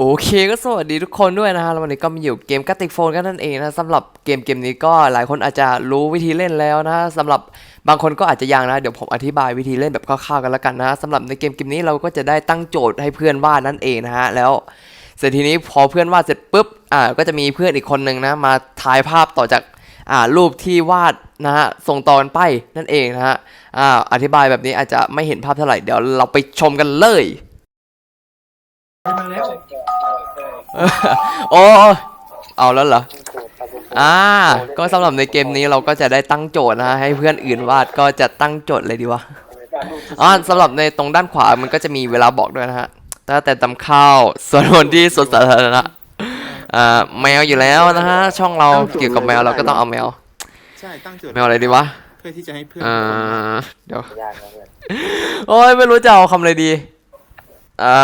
โอเคก็สวัสดีทุกคนด้วยนะฮะแล้ววันนี้ก็มาอยู่เกมกัตติกโฟนกันนั่นเองนะสำหรับเกมเกมนี้ก็หลายคนอาจจะรู้วิธีเล่นแล้วนะสำหรับบางคนก็อาจจะยังนะเดี๋ยวผมอธิบายวิธีเล่นแบบคร่าวๆกันแล้วกันนะสำหรับในเกมเกมนี้เราก็จะได้ตั้งโจทย์ให้เพื่อนวาดนั่นเองนะฮะแล้วเสร็จทีนี้พอเพื่อนวาดเสร็จปุ๊บอ่าก็จะมีเพื่อนอีกคนหนึ่งนะมาถ่ายภาพต่อจากอ่ารูปที่วาดนะฮะส่งต่อกันไปนั่นเองนะฮะอ่าอธิบายแบบนี้อาจจะไม่เห็นภาพเท่าไหร่เดี๋ยวเราไปชมกันเลย มาแล้วโอ้เอาแล้วเหรอ อ่า ก็สำหรับในเกมนี้เราก็จะได้ตั้งโจทย์นะฮะให้เพื่อนอื่นวาดก็จะตั้งโจทย์เลยดีวะอ๋อสำหรับในตรงด้านขวามันก็จะมีเวลาบอกด้วยนะฮะตั้งแต่ตำข้าวส่วนคนที่สวนสาธารณะอ่าแมวอยู่แล้วนะฮะช่องเราเกี่ยวกับแมวเราก็ต้องเอาแมวใช่ตั้งโจทย์แมวอะไรดีวะเพื่อที่จะให้เพื่อนอ่าเดี๋ยวโอ้ยไม่รู้จะเอาคำอะไรดีอ่า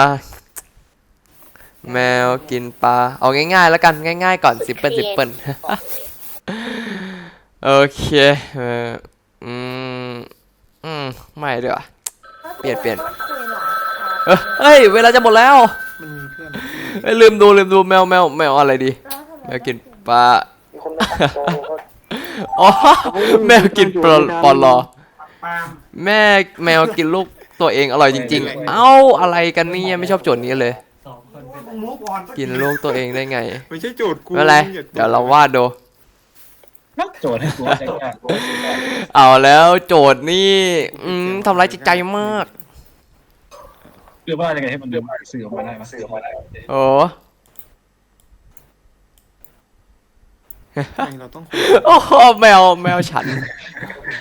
แมวกินปลา เอาง่ายๆแล้วกันง่ายๆก่อนสิเปิลสิเปิลโอเคเอออืมอืมไม่เดี๋ยวาเปลี่ยนเปลี่ยนเอ้ยเฮ้ยเวลาจะหมดแล้วมันมีเพื่อนเอ้ยลืมดูลืมดูแมวแมวแมวอะไรดี แมวกินปลาอ๋อแมวกินปลาปลอปาล์มแม่แมวกินลูกตัวเองอร่อยจริง ๆ เอ้าอะไรกันเนี่ยไม่ชอบโจทย์นี้เลย สองคนเป็นมูฟออนกินลูกตัวเองได้ไง ไม่ใช่โจทย์กูไม่เป็นไร อย่าเดี๋ยวเราวาดดู โจทย์ให้กูใช้ยากเอาแล้วโจทย์นี่ อืมทำร้ายจิตใจมากคือว่ายังไงให้มันเดินสื่อออกมาได้มาสื่อออกมาได้โอ้ ไม่เราต้องคุยโอ้โหแมวแมวฉัน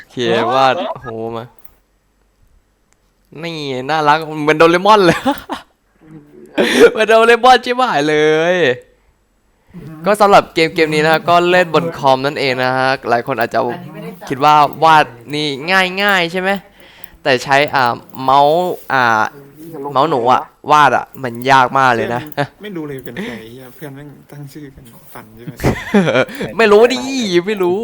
เขียนวาดโหมา นี่ น่ารักเหมือนโดเรมอนเลย เหมือนโดเรมอนชิบหายเลย ก็สำหรับเกมเกมนี้นะก็เล่นบนคอมนั่นเองนะฮะหลายคนอาจจะคิดว่าวาดนี่ง่ายง่ายๆใช่ไหมแต่ใช้อ่าเมาส์อ่า เมาส์หนูอะวาดอะมันยากมากเลยนะ ไม่รู้เลยเป็นใครเหี้ยเพื่อนแม่งตั้งชื่อกันฝันใช่ไหมไม่รู้ดิไม่รู้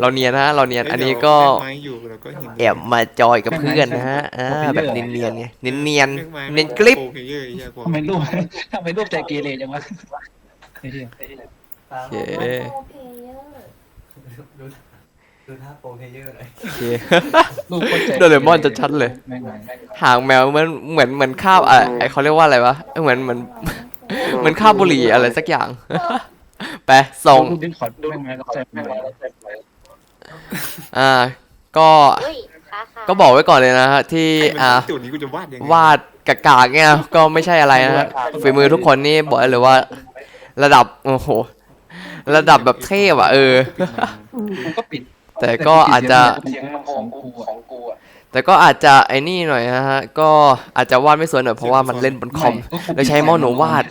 เราเนียนนะเราเนียนอันนี้ก็เล่นไม้อยู่เราก็เห็นแอบมาจอยกับเพื่อนนะฮะอ่าแบบเนียนๆไงเนียนเนียนเล่นไม้ๆเนียนกริปโปรเพลเยอร์เหี้ยกว่าทำไมรูปทำไมรูปใจเกเรจังวะไอ้เหี้ยปาล์มโอเคโอเพเยอร์ ดูดูท่าโปรเพลเยอร์หน่อยโอเค รูปคนใจโดเรมอนจะชัดเลย แม่งไหนหางแมวเหมือนเหมือนเหมือนข้าวอะไอเขาเรียกว่าอะไรวะเหมือนเหมือนเหมือนข้าวบุหรี่อะไรสักอย่าง ไปส่งรูปดิ้นขอดแม่งไหมแล้วใจแม่งไหมอ่า ก็อุ้ยขาขาก็บอกไว้ก่อนเลยนะฮะที่ไอ้มันอ่าโจทย์นี้กูจะวาดยังไงวาดกากากๆเนี่ยก็ไม่ใช่อะไรนะฮะฝีมือทุกคนนี่บอกได้เลยว่า ระดับโอ้โหระดับแบบเทพอะเออ กูก็ปิด แต่ก็อาจจะ เสียงมันของกูของกูอะแต่ก็อาจจะไอ้นี่หน่อยนะฮะ ก็อาจจะวาดไม่สวยหน่อยเพราะว่ามันเล่นบนคอม แล้วใช้เมาส์หนูวาด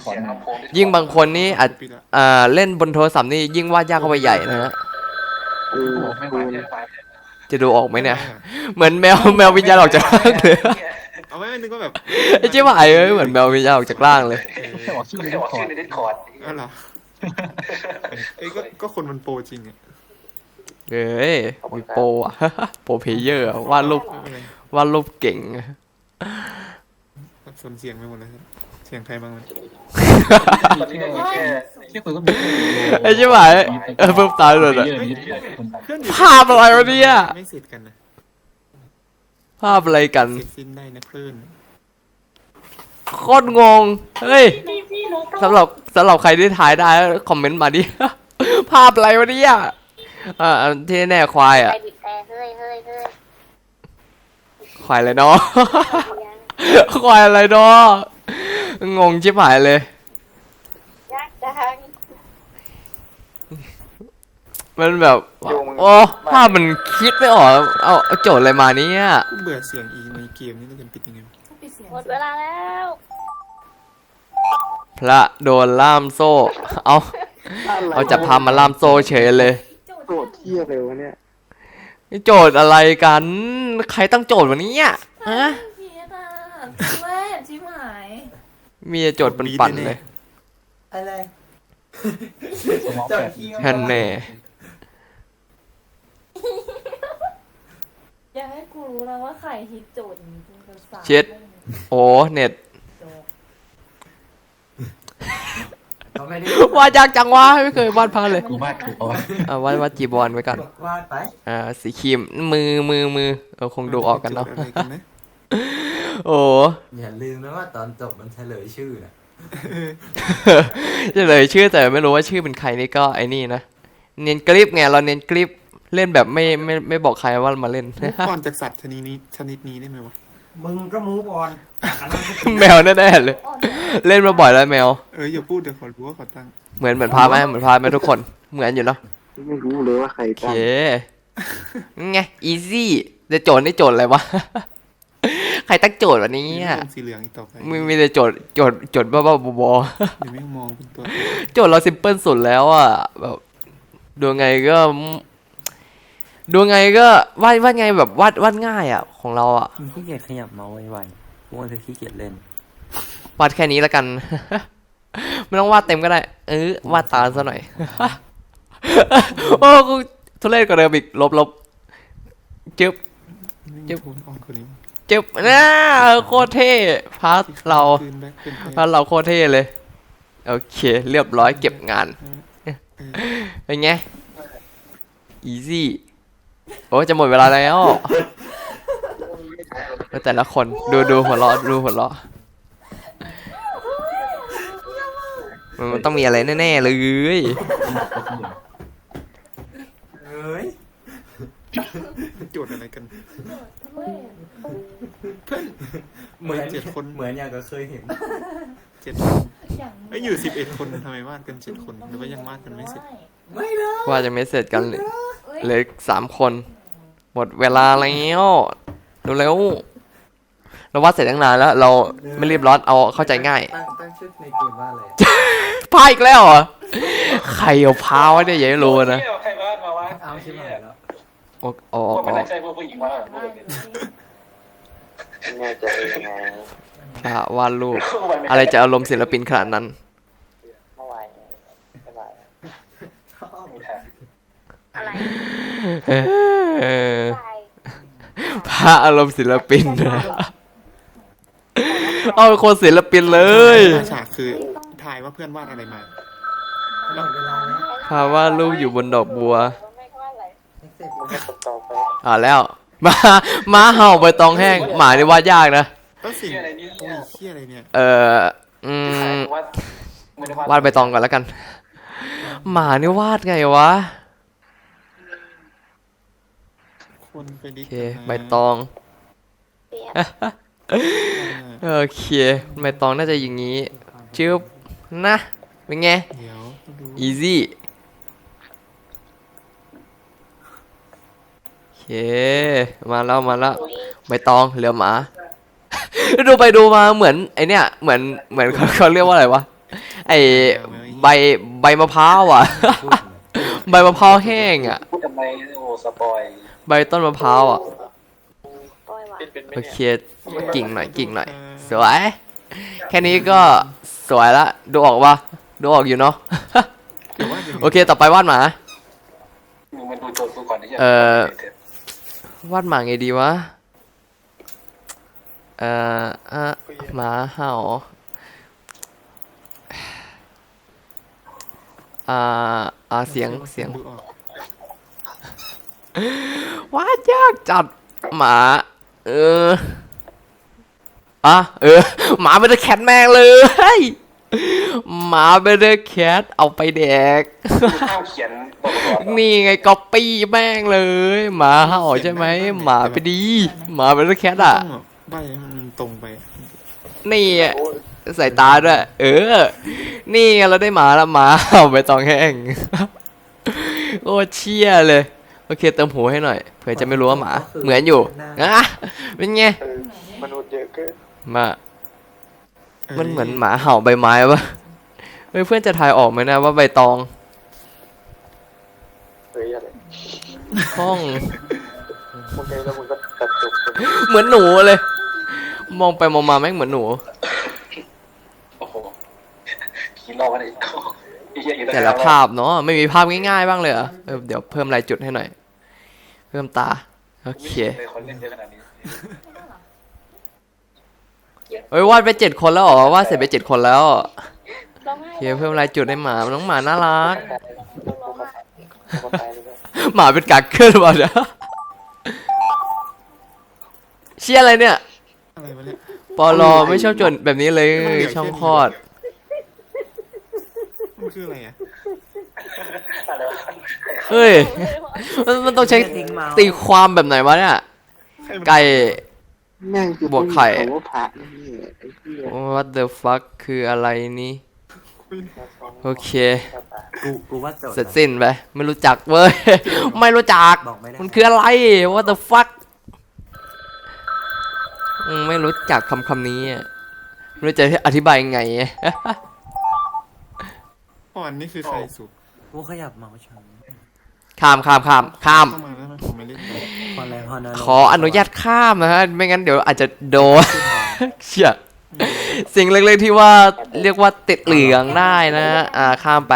ยิ่งบางคนนี่อาจปิดละอ่าเล่นบนโทรศัพท์นี่ยิ่งวาดยากเข้าไปใหญ่นะฮะ กูไม่ไหวเลยจะดูออกไหมเนี่ย เหมือนแมวแมววิญญาณออกจากร่างเลยเอาไว้นึกว่าแบบไอ้เจ๊หมายเอ้ยเหมือนแมววิญญาณออกจากร่างเลย เออแค่บอกชื่อในดิสคอร์ดอ๋อเหรอเอ้ยก็ก็คนมันโปรจริงอะ เอ้ยมีโปรอะโปรเพลเยอร์อะวาดรูปไม่เป็นไรวาดรูปเก่งสับสนเสียงไปหมดเลยครับเสียงใครบ้างมันแค่แค่คุยก็มีไอ้เจ๊หมายเออเพิ่มตายเลยอะเยอะนิดเดียวเพื่อนอยู่ภาพอะไรวะเนี่ยไม่เสร็จกันนะภาพอะไรกันเสร็จสิ้นได้นะเพื่อนโคตรงง เฮ้ยสำหรับสำหรับใครที่ถ่ายได้คอมเมนต์มาดิ ภาพอะไรวะเนี่ย อ่าอันที่แน่ควายไปอะบิดแต่เฮ้ยเฮ้ยเฮ้ยควายอะไรเนาะควายอะไรเนาะงงชิบหายเลย ยากจังมันแบบโอ้ภาพมันคิดไม่ออก เอาเอาโจทย์อะไรมาเนี่ยกูเบื่อเสียงอีในเกมนี่แล้วกันปิดยังไงวะหมดเวลาแล้วพระโดนล่ามโซ่ เอา เอาจับพามาล่ามโซ่เฉยเลย โกรธเที่ยเลยวะเนี่ยนี่โจทย์อะไรกัน ใครตั้งโจทย์วันนี้อะฮะพีทอะเว้ยชิบหายมีแต่โจทย์ปั่นๆเลยอะไรสมองเจ้าแปดขี้ฮันแน่อยากให้กูรู้แล้วว่าใครฮิตโจทย์นี้จริงๆสาวเช็ดโอ้เน็ตโจทย์ เขาไม่ได้วาดยากจังวะไม่เคยวาดพาเลยกูวาดกูเอาไว้อะวาดวาดจีบอลไว้ก่อนวาดไปอ่าสีครีมมือมือมือเออคงดูออกกันเนาะจดอะไรกันนะโอ้อย่าลืมนะว่าตอนจบมันเฉลยชื่อนะจะเลยชื่อแต่ไม่รู้ว่าชื่อเป็นใครนี่ก็ไอ้นี่นะเน้นคลิปไงเราเน้นคลิปเล่นแบบไม่ไม่ไม่บอกใครว่ามาเล่นมุกก่อนจากสัตว์ชนิดนี้ชนิดนี้ได้ไหมวะ มึงก็มูฟออนแมวแน่ๆเลยอ่อนเล่นมาบ่อยแล้วแมว เอออย่าพูดเดี๋ยวขอรู้ว่าขอตั้งเหมือนเหมือนพาไหมเหมือนพาไหมทุกคน เหมือนอยู่เนาะไม่รู้เลยว่าใครโอเคตั้งไง easy จะโจทย์นี่โจทย์อะไรวะ ใครตั้งโจทย์วันนี้มีอะวงสีเหลืองอีกต่อไปมีมีแต่โจทย์โจทย์โจทย์บ้าๆบอเดี๋ยวไม่งมองเป็นตัวๆโจทย์เราซิมเพิลสุดแล้วอะแบบดูไงก็ ดูไงก็วาดวาดไงแบบวาดวาดง่ายอะ ของเราอะมึงขี้เกียจขยับเมาส์ไวๆพวกมันคือขี้เกียจเล่นวาดแค่นี้แล้วกัน ไม่ต้องวาดเต็มก็ได้ เออวาดตาซะหน่อย โอ้กูทุเรศกว่าเดิมอีกลบลบจึ๊บเจ็บโทนอ่อนกว่านี้จึ๊บน่าโคตรเท่พาร์ทเราคืนแบ็คเป็นแพ้พาร์ทเราโคตรเท่เลย โอเค เรียบร้อยเก็บงานเป็นไง easy โอ้ยจะหมดเวลาแล้วแล้วแต่ละคนดูดูหัวเราะดูหัวเราะมันมันต้องมีอะไรแน่ๆเลยเอ้ยโจทย์อะไรกันเว้ยเหมือนเจ็ดคนเหมือนอย่างก็เคยเห็นเจ็ดอย่างไอ้ยอยู่สิบเอ็ดคนทำไมวาดกันเจ็ดคนหรือว่ายังวาดกันไม่เสร็จ ไม่นะว่าจะไม่เสร็จกันเลยเอ้ยเหลืออกสามคน หมดเวลาแล้วเร็วๆเราวาดเสร็จตั้งนานแล้ว เราไม่รีบร้อนเอาเข้าใจง่าย ตั้งตั้งชื่อในเกมว่าอะไรพาอีกแล้วเหรอใครเอาพาวะเนี่ยอย่าให้รู้นะใครวาดมาวะเอาใช่ไหมแล้วโอ้โอ้พวกโอ้มันน่าใช่พวกผู้หญิงวาดได้ดูสิแน่ใจยังไงพระวาดรูป อะไรจะอารมณ์ศิลปินขนาดนั้น เมื่อวานเมื่อวาน ชอบ อะไรเออใช่พระอารมณ์ศิลปินนะเอาเป็นคนศิลปินเลยหน้าฉากคือถ่ายว่าเพื่อนวาดอะไรมาหมดเวลาแล้วพาวาดรูปอยู่บนดอกบัวไม่ว่าอะไรไม่เสร็จมันก็ต่อไปอ่าแล้วมาม้าเห่าใบตองแห้งหมานี่วาดยากนะก็สิ่งเชี่ยอะไรเนี่ยโอ้ยเชี่ยอะไรเนี่ยเอออืมวาดไม่ได้วาดวาดใบตองก่อนแล้วกัน หมานี่วาดไงวะ คนไปดิโอเคใบตอง เปลี่ยนโอเคใบตองน่าจะอย่างนี้จึ๊บนะเป็นไง เดี๋ยวดู easy โอเค มาแล้วมาแล้วตัวเองใบตองเหลือหมา ดูไปดูมาเหมือนไอเนี้ยเหมือนเหมือนเขาเขาเรียกว่าอะไรวะไอใบใบมะพร้าวอะ พูด ใบมะพร้าวแห้งอะ พูดทำไมโอ้สปอยใบต้นมะพร้าวอะ ปล่อยว่ะโอเค กิ่งหน่อยกิ่งหน่อย สวย แค่นี้ก็สวยละ ดูออกปะดูออกอยู่เนาะเดี๋ยววาดยังไงโอเค ต่อไปวาดหมา มึงมาดูโจทย์กูก่อนที่จะเอ่อ วาดหมาไงดีวะ เอ่ออะหมาเห่า อ่าอ่าเสียงเสียงดูออกวาดยากจัดหมา เอออะเออ หมาเป็นแคทแมงเลย หมาเป็นแคทเอาไปแดกข้าวเขียนบอกก่อนนี่ไงก๊อปปี้แม่งเลย หมาเห่าใช่ไหมหมาไปดี หมาเป็นแคทอะต้องแบบใบให้มันตรงไป นี่อะ ใส่ตาด้วย เออ นี่ไงเราได้หมาแล้วหมาเอาไปตองแห้งโอ้เชี่ยเลย โอเคเติมหูให้หน่อยเผื่อจะไม่รู้ว่าหมา เหมือนอยู่อะเป็นไงเออมนุษย์เยอะเกินมา มันเหมือนหมาเห่าใบไม้ปะเฮ้ยเพื่อนจะทายออกไหมนะว่าใบตองเฮ้ยอะไรห้องโอเคแล้วมึงก็ตัดจบเหมือนหนูเลย มองไปมองมาแม่งเหมือนหนูโอ้โห ผีรอวันไหนไอ้เหี้ยอีกแต่ละภาพเนาะไม่มีภาพง่ายๆบ้างเลยเหรอเออเดี๋ยวเพิ่มลายจุดให้หน่อย เพิ่มตา โอเคเป็นคนเล่นเยอะขนาดนี้เฮ้ยวาดไปเจ็ดคนแล้วเหรอวาดเสร็จไปเจ็ดคนแล้วร้องไห้โอเคเพิ่มรายจุดให้หมาน้องหมาน่ารักต้องร้องไห้คนตายเลยหมาเป็นกากเกินหรือเปล่าเนี่ยเชี่ยอะไรเนี่ยอะไรวะเนี่ยปอลอไม่ชอบจดแบบนี้เลยช่องคลอดมัน คืออะไรอะอะไรวะเฮ้ย มันมันต้องใช้ตีความแบบไหนวะเนี่ย ใครมันไก่ แม่งคือบวกไข่ผมว่าพระนี่ไอ้เหี้ย what the fuck คืออะไรนี่ โอเค กูกูว่าโจทย์เสร็จสิ้นไป ไม่รู้จักเว้ย ไม่รู้จัก บอกไม่ได้มันคืออะไร what the fuck อืมไม่รู้จักคำคำนี้อะไม่รู้จะอธิบายยังไง อะอ่อนนี่คือใครสุกกูขยับเมาส์ช้าข้ามข้ามข้ามข้ามเข้ามาแล้วนะผมไม่เล่นเลยพอแรงพอนะขออนุญาตข้ามนะฮะ ไม่งั้นเดี๋ยวอาจจะโดน เชี่ยสิ่งเล็กๆที่ว่าเรียกว่าติดเหลืองได้นะอ่าข้ามไป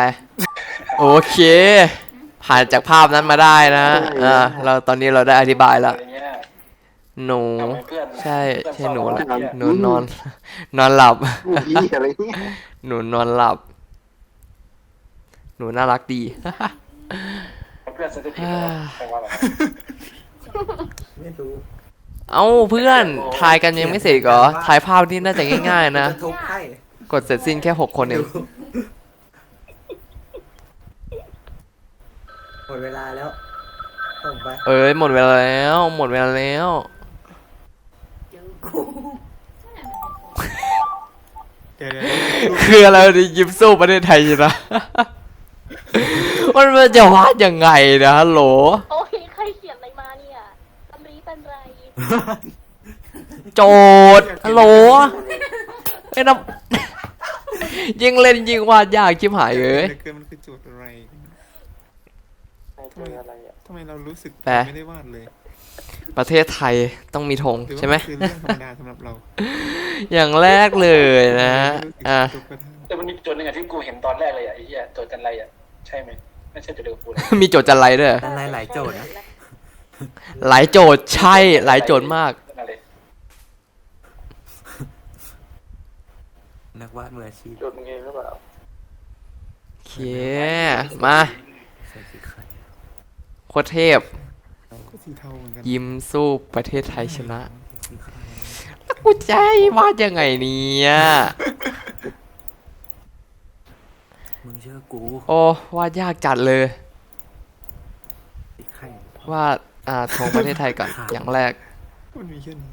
โอเค ผ่านจากภาพนั้นมาได้นะอ่าเราตอนนี้เราได้อธิบายแล้วอะไรเงี้ยหนูทำให้เพื่อนใช่ใช่หนูแหละเพื่อหนูนอน นอนหลับพวกนี้อะไรเนี่ยหนูนอนหลับ หนูน่ารักดี เพื่อนเซนซิทีฟแปลว่าอะไร ไม่รู้เอ้าเพื่อนทายกันยังไม่เสร็จอีกเหรอทายภาพนี่น่าจะง่ายๆนะ จทุบให้กดเสร็จสิ้นแค่หกคนเองหมดเวลาแล้วส่งไปเอ้ยหมดเวลาแล้ว หมดเวลาแล้ว เดี๋ยวเดี๋ยวคืออะไรดิยิมสู้ประเทศไทยอยู่นะ มันมันจะวาดยังไงนะฮัลโหลโอ้ยใครเขียนอะไรมาเนี่ยตำรีเป็นไรโจทย์ฮัลโหลไอ้น้ำยิงเล่นยิงวาดยากชิบหายเลยเดี๋ยวเกินมันคือโจทย์อะไรไอ้ตัวอะไรอะทำไมเรารู้สึกแปลไม่ได้วาดเลย ประเทศไทยต้องมีธงหรือว่าใช่ไหมนคือเรื่องธรรมดาสำหรับเรา อย่างแรกเลยนะอะไม่รู้สึกทุกข์ก็ได้แต่มันมีจุดหนึ่งอะที่กูเห็นตอนแรกเลยอะไอ้เหี้ยโจทย์จันไรอะ ใช่ไหมไม่ใช่จุดเดียวกับกูเลยมีโจทย์จันไรด้วยแต่หลายหลายๆโจทย์นะ หลายโจทย์ใช่ หลายโจทย์มากนั่นเลยนักวาดมืออาชีพจดเองหรือเปล่าโอเค มา ใส่สีไข่โคตรเทพ ก็สีเทาเหมือนกันยิ้มสู้ประเทศไทยชนะ สีไข่แล้วกูจะให้วาดยังไงเนี่ยมึงเชื่อกูโอ้วาดยากจัดเลยสีไข่วาดอ่าธงประเทศไทยก่อนอย่างแรก มันมีแค่นี้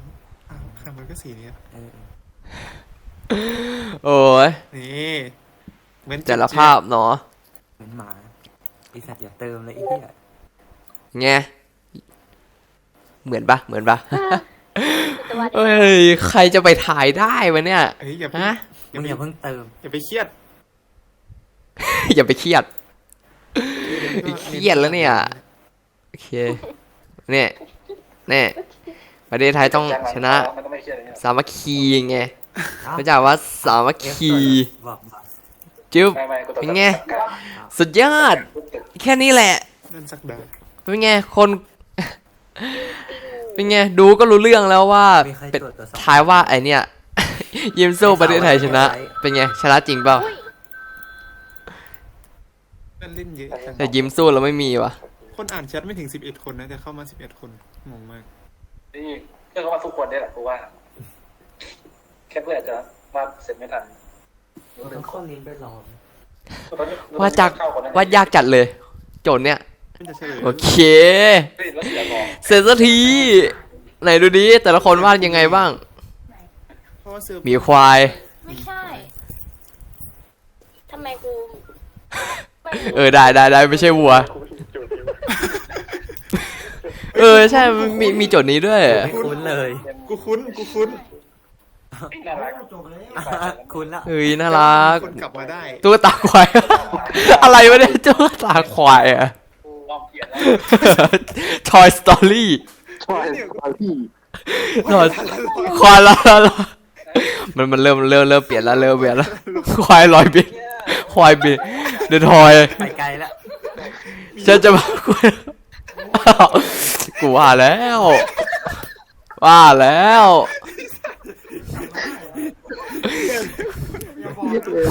อ้าวค่ะมันก็สีเนี้ยเออโอ้ยนี่เหมือนแต่ละภาพเนาะเหมือนหมาไอสัตว์อย่าเติมเลยไอ้เหี้ยไงเหมือนปะเหมือนปะแต่ว่าเอ้ยใครจะไปถ่ายได้วะเนี่ยเอ้ยอย่าไปฮะอย่ามึงไปอย่าเพิ่งเติมอย่าไปเครียด อย่าไปเครียดเครียดแล้วเนี่ยโอเคเนี่ยเนี่ยประเทศไทยต้องชนะมันต้องไม่เครียดอย่างเงี้ยสามัคคีไงเข้าใจว่าสามัคคีบอกบอกจึ๊บไม่ไม่กูต้องเป็นไงจัดการสุดยอด แค่นี้แหละนั่นสักดาเป็นไงคนเป็นไงดูก็รู้เรื่องแล้วว่ามีใครเป็นตรวจตัวจสอบท้ายว่าไอเนี่ยยิมสู้ประเทศไทยชนะ เป็นไงชนะจริงเปล่า อุ้ยนั่นเล่นเยอะจังแต่ยิมสู้เราไม่มีวะคนอ่านแชทไม่ถึงสิบเอ็ดคนนะแต่เข้ามาสิบเอ็ดคนงงมากนี่เพื่อนเขาว่าทุกคนได้แหละกูว่า แค่เพื่อนอาจจะวาดเสร็จไม่ทันต้องข้อลิ้นไปลองว่าจากว่ายากจัดเลย โจทย์เนี่ยมันจะเฉลยโอเคเฮ้ยแล้วเสียบอกเสร็จสักที ไหนดูดิแต่ละคนวาดยังไงบ้างเพราะว่าเซอร์หมีควาย ไม่ใช่ทำไมกูไม่ เออได้ได้ได้ไม่ใช่วัวกูไม่ได้โจทย์นี้วะเออใช่มีมีโจทย์นี้ด้วย ไม่คุ้นเลย กูคุ้นกูคุ้นน่ารักอะคุ้นละเฮ้ยน่ารักคนกลับมาได้ตุ๊กตาควาย อะไรวะเนี่ยตุ๊กตาควายอะกูวอร์มเกียร์แล้ว Toy Story ใช่ตอนที่ Toy ควายละละละมันมันเริ่มเริ่มเริ่มเปลี่ยนแล้วเริ่มเปลี่ยนแล้วควายลอยบิน ควายบินเดอะทอยไปไกลละฉันจะมากูว่าแล้วว่าแล้วรียกเลย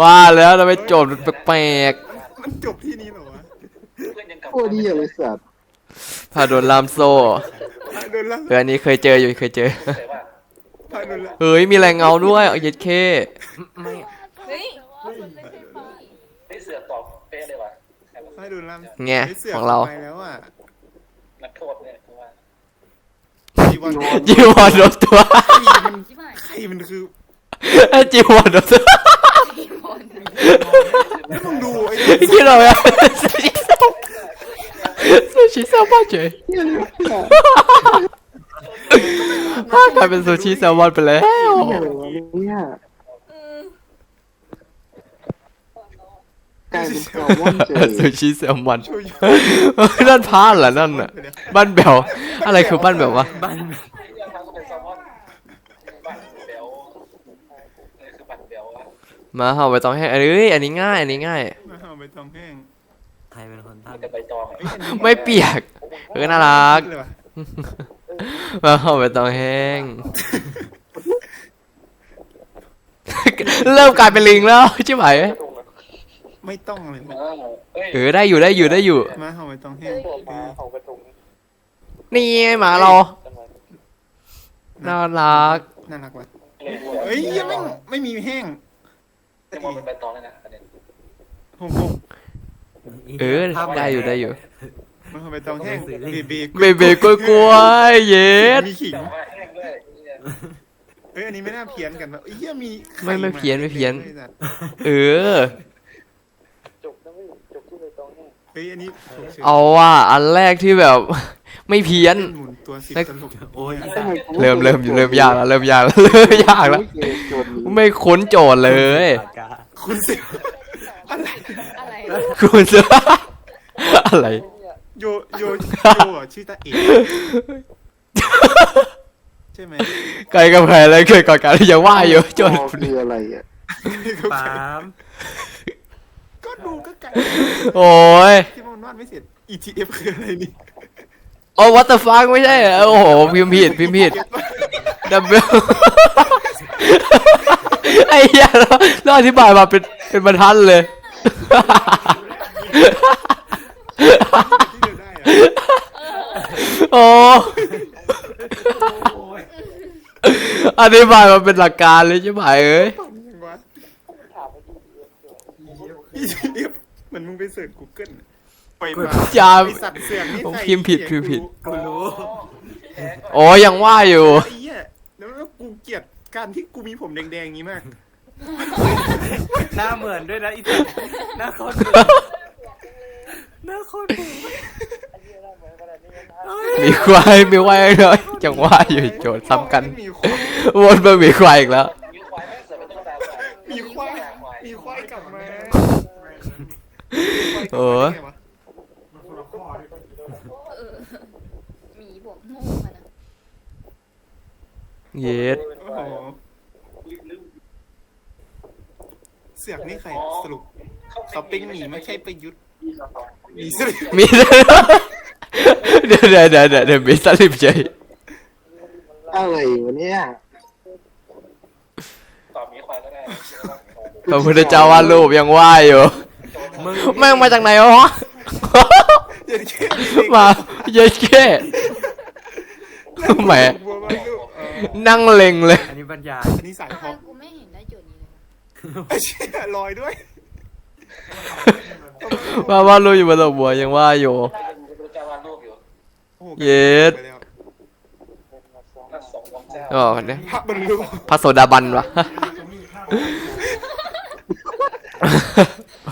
ว่าแล้วทำไมโจทย์มันแปลกมันจบที่นี้เหรอวะเพื่อนยังกลับโคตรดีอะไอ้สัตว์ๆพาโดนลามโซ่พาโดนละเอออันนี้เคยเจออยู่เคยเจอแต่ว่า พาโดนละเฮ้ยมีแรงเงาด้วยเอาเย็ดเคไม่เฮ้ยแต่ว่ามันไม่ใช่ฟ้าไม่เสือกตอบเป๊ะเลยว่ะใครวะพาโดนละไงไสืกของเราไปแล้วอะนักโทษเนี่ยกูว่าจีวอนจีวอนโดนตัวชิบหายใครมันคือจีวอนโดนตัวพี่บอลแล้วมึงดูไอ้คิดเอาไว้ซูชิแซลซูชิแซลมอนเฉย กลายเป็นซูชิแซลมอนไปแล้วอะไรวะเนี่ยกลายเป็นแซลมอนเฉยซูชิแซลมอนโชยุนั่นพาร์ทเหรอนั่นน่ะบ้านแบวอะไรคือบ้านแบววะบ้านไอ้เรื่องทางก็เป็นแซลมอนบัตรเบลนี่คือบัตรเบลอะมาห่อใบตองแห้งเอ้ยอันนี้ง่าย อันนี้ง่าย มาเอาไปตองแห้งใครเป็นคนมีตั้งแต่ใบตองอะไม่เปียก เออน่ารัก เลยวะ มาห่อใบตองแห้ง เริ่มกลายเป็นลิงแล้วใช่ไหมไม่ต้องเลยเออเอ้ยเออได้อยู่ได้อยู่ได้อยู่ มาเอาไปตองแห้งเออเอาไปตรงนี่ไงหมาเราน่ารักน่ารักว่ะเอ้ยเฮ้ยยังไม่ไม่มีแห้งจะมองเป็นใบตองเลยนะประเด็นหงหงเออได้อยู่ได้อยู่ มาเอาไปตองแห้งเบเบเบเบกล้วยกล้วยๆเย็ดมีขิงแต่ว่าแห้งด้วยเนี่ยเอ้ยอันนี้ไม่น่าเพี้ยนกันแบบเอ้ยเหี้ยมีไข่ไม่ไม่เพี้ยนไม่เพี้ยน ด้วยสัตว์เออจบนะไม่จบที่ไปตรงนี้เฮ้ยอันนี้ถูกเฉยเอาว่ะอันแรกที่แบบ ไม่เพี้ยน หมุนตัวสิบแล้วตลกโอ้ยเริ่มเริ่มเริ่มยากแล้วเริ่มยากแล้วเริ่มยากแล้วโจทย์นี้ไม่คุ้นโจทย์เลย ปากกาคุณสิอะไร อะไร คุณเสืออะไร โยโยโยอะชื่อตาเอกใช่ไหมไกลกับใครแล้วเคยก่อนกันยังว่าอยู่โจทย์คืออะไรอะปามก็ดูก็ไก่โอ้ยที่มันวาดไม่เสร็จ ETF คืออะไรนี่โอ้ what the fuck ไม่ใช่เหรอโอ้โหพิมพ์ผิดพิมพ์ผิด W ไอ้เหี้ยเราเราอธิบายมาเป็นเป็นบรรทัดเลยที่เดินได้อะ โอ้อธิบายมาเป็นหลักการเลยใช่ไหมเอ้ยยังวะ ETF เหมือนมึงไปเสิร์ช Google อะไปมาจามไอสัตว์เสือกนี่ผมใส่พิมพ์ผิดเสียงพิมพ์ผิดกูรู้โอ้ยังว่าอยู่ไอ้เหี้ยแล้วกูเกลียดการที่กูมีผมแดงๆอย่างนี้มากหน้าเหมือนด้วยนะอีสัตว์หน้าโคตรเหมือน หน้าโคตรเหมือนมีควายมีควายเลยจังว่าอยู่โจทย์ซ้ำกันมีควายวนมามีควายอีกแล้วมีควายแม่งเสือกเป็นตุ๊กตาควายมีควายมีควายกลับมาโอ้ยไงวะเออหมีบวกโง่มานะเย็ดโอ้โหเสือกนี่ใครสรุปเขาเป็นหมีไม่ใช่ประยุทธ์ มีสลิปมีเดี๋ยวเดี๋ยวเดี๋ยวเดี๋ยวเดี๋ยวมีสลิปเฉยอะไรวะเนี่ยตอบมีควายก็ได้พระพุทธเจ้าวาดรูปยังว่าอยู่มึงแม่งมาจากไหนวะเย็นแค่มาเย็ดแค่แหมบัวมาลูกเออนั่งเล็งเลย อันนี้บรรยายอันนี้สายทำพไมอปกูไม่เห็นได้โจทย์นี้เลยไอ้เชี่ยลอยด้วย มาวาดรูปอยู่บนดอกบัวยังว่าอยู่พระเจ้าวาดรูปอยู่โอ้โหเย็ดไปแล้วนักสงฆ์ของเจ้าอ๋อเนี่ยพระบรรลุพระโสดาบันวะ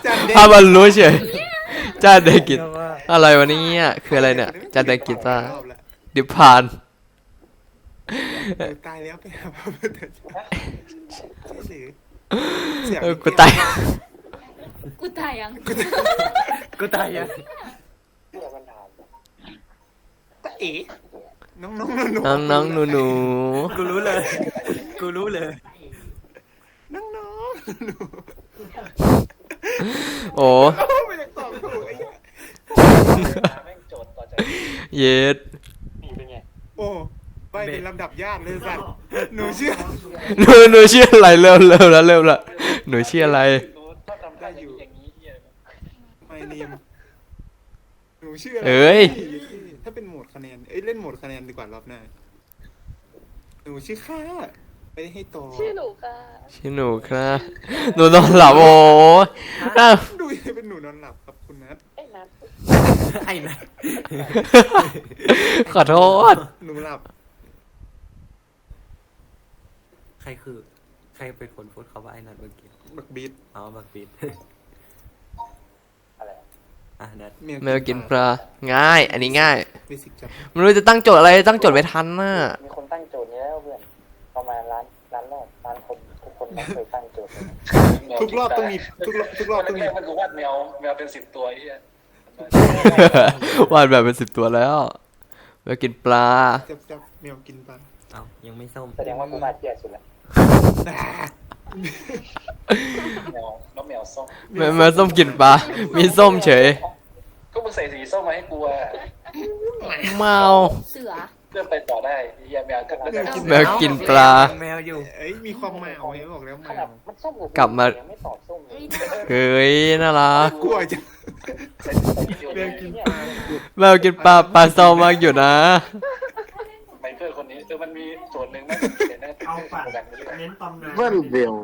จานเด็พระบรรลุเฉยจ้าได้กิจอะไรวะเนี่ยคืออะไรเนี่ยจ้าได้กิจป่ะดิพพานเออตายแล้วไปหาพระพุทธเจ้าใช่หรือเสียงเออกูตาย กูตายยังกูตายยังตาเอ๋น้องน้องหนูน้องน้องหนูหนูกูรู้เลย กูรู้เลย น้องน้องหนูโอ้ไม่อยากตอบถูกไอ้เหี้ยแม่งโจทย์ต่อจากเย็ดนี่เป็นไงโอ้ใบเป็นลำดับญาติเลยสัตว์หนูเชื่อหนูหนูชื่ออะไรเริ่มเริ่มแล้วเริ่มละหนูชื่ออะไร ถ้าทำได้อยู่อย่างนี้เหี้ย ไม่นิมหนู เชื่ออะไรเอ้ย ถ้าเป็นโหมดคะแนน เอ้ยเล่นโหมดคะแนนดีกว่ารอบหน้า หนูชื่อข้าไม่ได้ให้ต่อชื่อหนูค่ะชื่อหนูครับหนูนอนหลับโอ้น่าดูยังเป็นหนูนอนหลับครับคุณนัทไอ้นัทไอ้นะขอโทษ หนูหลับ ใครคือ ใครเป็นคนพูดเขาว่าไอ้นัทเมื่อกี้ บักบีดเอาบักปีดอะไร อะนัทแมวกินปลาง่าย อันนี้ง่ายเบสิกจับไม่รู้จะตั้งโจทย์อะไรตั้งโจทย์ไม่ทันน่ะมีคนตั้งโจทย์นี้แล้วเพื่อนประมาณล้านล้านรอบล้านคนทุกคนไม่เคยตั้งโจทย์เลยทุกรอบต้องมีทุกรอบทุกรอบต้องมีแรกๆมันกูวาดแมวแมวเป็นสิบตัวไอ้เหี้ยวาดแบบเป็นสิบตัวแล้วแมวกินปลาจับจับแมวกินปลาเอายังไม่ส้มแสดงว่ากูมาเจียสุดละแมวแล้วแมวส้มแมวแมวส้มกินปลามีส้มเฉย ก็มึงใส่สีส้มมาให้กูอะเมาเสือ เพื่อไปต่อได้ไอ้เหี้ยแมวก็แล้วก็แมวกินปลา แมวอยู่เอ้ยมีความหมายเอาไว้บอกแล้วขแมนาดวมันส้มกับกลับมายังไม่ตอบส้มเลยเฮ้ยน่ารักกลัวจะใส่สีแมวกินเนี่ยปลาแมวกินปลาปลาเศร้ามากอยู่นะไปเพื่อนคนนี้เออมันมีโจทย์หนึ่งนะเดี๋ยวนะเอาปัดกันไปเรื่อยเน้นตำนานเบิ้ลเบล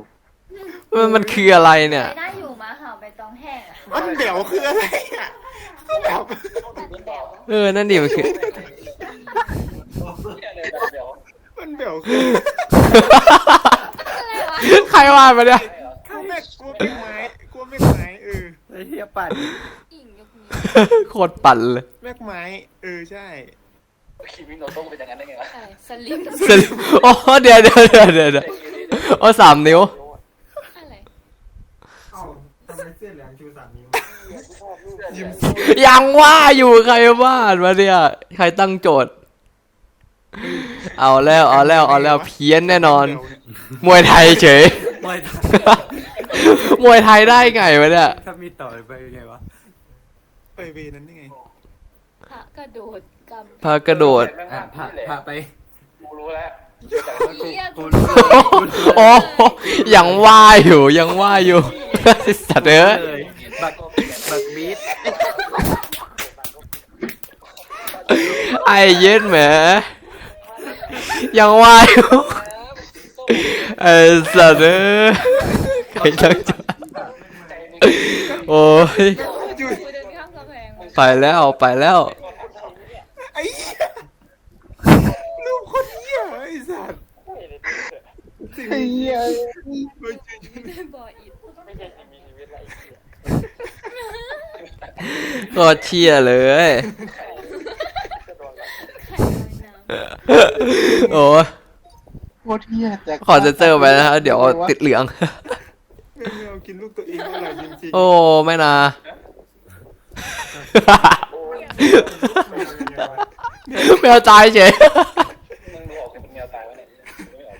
มันมันคืออะไรเนี่ยไม่ได้อยู่มาเห่าไปตองแห้งอะมันเดี๋ยวคืออะไรอะ แบบ เออ นั่นดิมันคือเนี่ยเลยแบบเดี๋ยวมันเดี๋ยวคือใครวาดมาเนี่ยกลัวแม่กลัวเป็นไม้กลัวแม่ไม้เออไอ้เหี้ยปั่นอิงยกนี้โคตรปั่นเลยแม่ไม้เออใช่คิมิโนโต้เป็นอย่างนั้นได้ไงวะ ใช่สลิมสลิปโอ้เดี๋ยวเดี๋ยวเดี๋ยวเดี๋ยวเดี๋ยวโอ้สามนิ้ว อะไร เอ้าทำไมเสื้อเหลืองชูสามนิ้ว ยิ้มยังว่าอยู่ใครวาดมาเนี่ย ใครตั้งโจทย์ เอาแล้วเอาแล้วเอาแล้วเพี้ยนแน่นอน มวยไทยเฉย มวยมวยไทยได้ไงวะเนี่ย ถ้ามีต่อไปยังไงวะ ไปเวนั้นยังไงพระกระโดดกำพากระโดดอะพาพาไปกูรู้แล้วเหี้ยกูกูรู้เลยกูรู้โอ้ยังว่าอยู่ยังว่าอยู่สัตว์เอ้ยเลย บักบักบีดไอ้เย็ดแหมยังว่าอยู่ไอ้สัตว์เอ้ยใครตั้งโจทย์โอ้ยกูเดินข้ามกำแพงมาไปแล้วไปแล้วไอ้เหี้ยลูกคนเหี้ยไอ้สัตว์สิ่งไอ้เหี้ย ไม่ใช่ เดินบ่ออิด ไม่ใช่สิ่งมีชีวิตอะไรเหี้ย ก็เชียเลยจะโดนหลอกไข่ลอยน้โอ้ยโคตรเหี้ยแต่ขอเซ็นเซอร์ไปนะฮะเดี๋ยวติดเหลืองแม่แมวกินลูกตัวเองอร่อยจริงๆโอ้ไม่นะ แมวตายเฉยมึงดูออกเป็นแมวตายวะเนี่ยไม่อ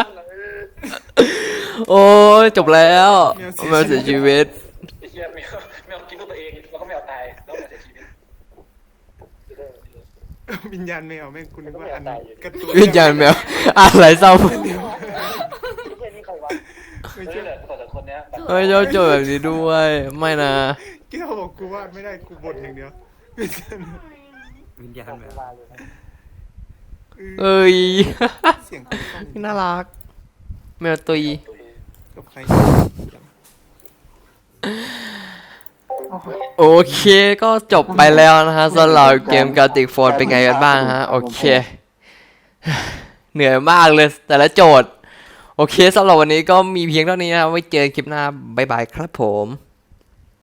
อกโอ้ยจบแล้วแมวเสียชีวิตไอ้ เหี้ยแมวแมวกินลูกตัวเองแล้วก็แมวตายแล้วแมวเสียชีวิตวิญญาณแมวแม่งคุณนึกว่าอันการะตูนวิญญาณแมว อะไรเศร้าไอ้เหี้ยนี่ใครวะไม่เอใช่อแต่ต่อจากคนเนี้ยเฮ้ยโจโจแบบนี้ด้วย ไม่นะแก้วบอกกูวาดไม่ได้กูบ่นอย่างเดียวไม่ใช่วิญญาณแมวมาเลยนะเออเอ้ยเสียงคนฟังน่ารัก แมวตุยกับใคร โอเคก็จบไปแล้วนะฮะสำหรับเกมกาติกโฟนเป็นไงกันบ้างฮะ โอเค เหนื่อยมากเลยแต่ละโจทย์ โอเคสำหรับวันนี้ก็มีเพียงเท่านี้นะไว้เจอคลิปหน้า บ๊ายบายครับผม